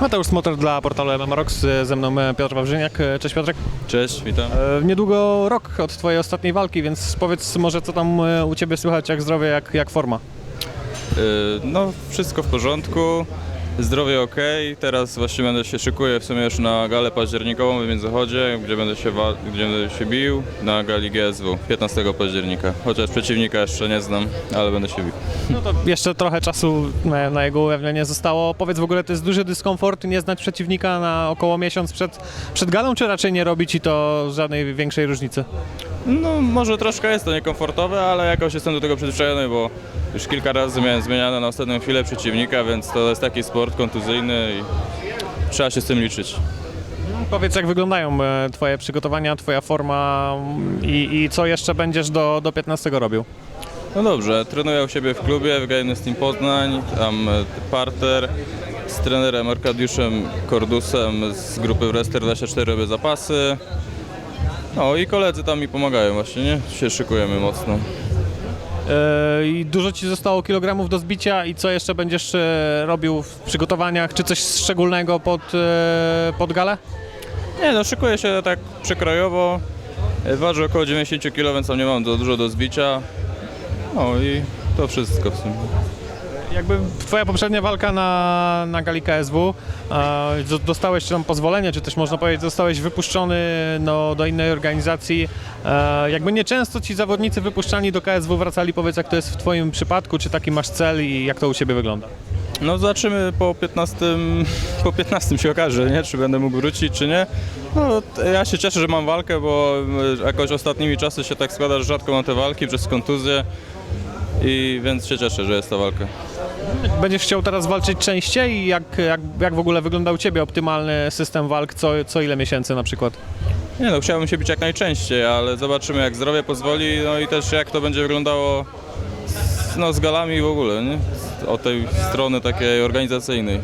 Mateusz Smoter dla portalu MMA Rocks, ze mną Piotr Wawrzyniak. Cześć Piotrek. Cześć, witam. E, Niedługo rok od Twojej ostatniej walki, więc powiedz może co tam e, u Ciebie słychać, jak zdrowie, jak, jak forma. No, wszystko w porządku, zdrowie ok. Teraz właśnie będę się szykuję w sumie już na galę październikową w Międzychodzie, gdzie będę się, gdzie będę się bił na gali GSW 15 października. Chociaż przeciwnika jeszcze nie znam, ale będę się bił. No to jeszcze trochę czasu na, na jego ujawnienie zostało. Powiedz w ogóle, to jest duży dyskomfort nie znać przeciwnika na około miesiąc przed, przed galą, czy raczej nie robi Ci to żadnej większej różnicy? No, może troszkę jest to niekomfortowe, ale jakoś jestem do tego przyzwyczajony, bo już kilka razy miałem zmieniane na ostatnią chwilę przeciwnika, więc to jest taki sport kontuzyjny i trzeba się z tym liczyć. Powiedz, jak wyglądają e, Twoje przygotowania, Twoja forma mm, i, i co jeszcze będziesz do, do 15 robił? No dobrze, trenuję u siebie w klubie w Gajny Team Poznań, tam e, parter z trenerem Arkadiuszem Kordusem z grupy Wrester 24 robię zapasy. No i koledzy tam mi pomagają właśnie, nie? Się szykujemy mocno. E, I dużo Ci zostało kilogramów do zbicia i co jeszcze będziesz e, robił w przygotowaniach? Czy coś szczególnego pod, e, pod galę? Nie no, szykuję się tak przekrojowo. Ważę około 90 kg, więc tam nie mam dużo do zbicia. No i to wszystko w sumie. Jakby Twoja poprzednia walka na, na gali KSW, e, do- dostałeś tam pozwolenie, czy też można powiedzieć, zostałeś wypuszczony no, do innej organizacji. E, jakby nieczęsto Ci zawodnicy wypuszczani do KSW wracali, powiedz jak to jest w Twoim przypadku, czy taki masz cel i jak to u Ciebie wygląda? No zobaczymy po 15, po 15 się okaże, nie? czy będę mógł wrócić, czy nie. No ja się cieszę, że mam walkę, bo y, jakoś ostatnimi czasy się tak składa, że rzadko mam te walki przez kontuzję. I więc się cieszę, że jest ta walka. Będziesz chciał teraz walczyć częściej jak, jak, jak w ogóle wygląda u Ciebie optymalny system walk, co, co ile miesięcy na przykład? Nie no, chciałbym się bić jak najczęściej, ale zobaczymy jak zdrowie pozwoli, no i też jak to będzie wyglądało z, no, z galami w ogóle, nie? Od tej strony takiej organizacyjnej.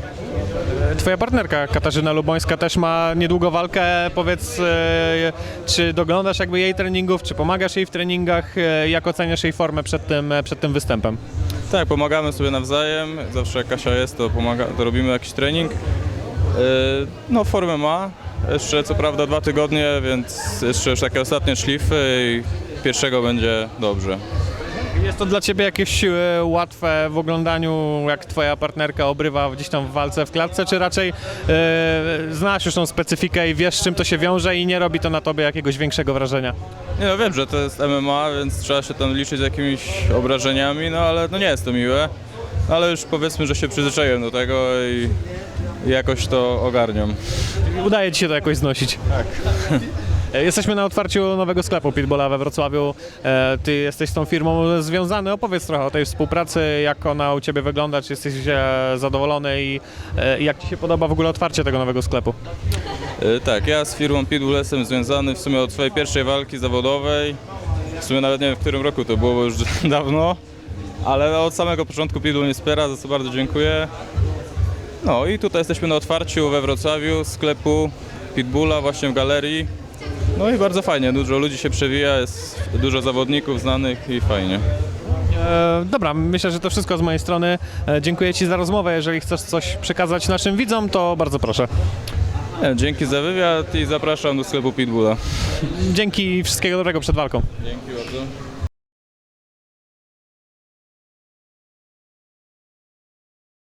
Twoja partnerka Katarzyna Lubońska też ma niedługo walkę. Powiedz, e, czy doglądasz jakby jej treningów, czy pomagasz jej w treningach? E, Jak oceniasz jej formę przed tym, przed tym występem? Tak, pomagamy sobie nawzajem. Zawsze jak Kasia jest, to, pomaga, to robimy jakiś trening. No, formę ma. Jeszcze co prawda dwa tygodnie, więc jeszcze już takie ostatnie szlify i pierwszego będzie dobrze. Jest to dla Ciebie jakieś łatwe w oglądaniu, jak Twoja partnerka obrywa gdzieś tam w walce w klatce, czy raczej e, znasz już tą specyfikę i wiesz, z czym to się wiąże i nie robi to na Tobie jakiegoś większego wrażenia? Nie no, wiem, że to jest MMA, więc trzeba się tam liczyć z jakimiś obrażeniami, no ale no nie jest to miłe. Ale już powiedzmy, że się przyzwyczaiłem do tego i, i jakoś to ogarniam. Udaje Ci się to jakoś znosić. Tak. Jesteśmy na otwarciu nowego sklepu Pitbulla we Wrocławiu. E, Ty jesteś z tą firmą związany. Opowiedz trochę o tej współpracy, jak ona u Ciebie wygląda, czy jesteś e, zadowolony i e, jak Ci się podoba w ogóle otwarcie tego nowego sklepu? Tak, ja z firmą Pitbull jestem związany w sumie od swojej pierwszej walki zawodowej. W sumie nawet nie wiem w którym roku to było, bo już dawno. Ale od samego początku Pitbull mnie wspiera, za co bardzo dziękuję. No i tutaj jesteśmy na otwarciu we Wrocławiu sklepu Pitbulla właśnie w galerii. No i bardzo fajnie, dużo ludzi się przewija, jest dużo zawodników znanych i fajnie. E, Dobra, myślę, że to wszystko z mojej strony. E, Dziękuję Ci za rozmowę. Jeżeli chcesz coś przekazać naszym widzom, to bardzo proszę. Nie, Dzięki za wywiad i zapraszam do sklepu Pitbulla. Dzięki i wszystkiego dobrego przed walką. Dzięki bardzo.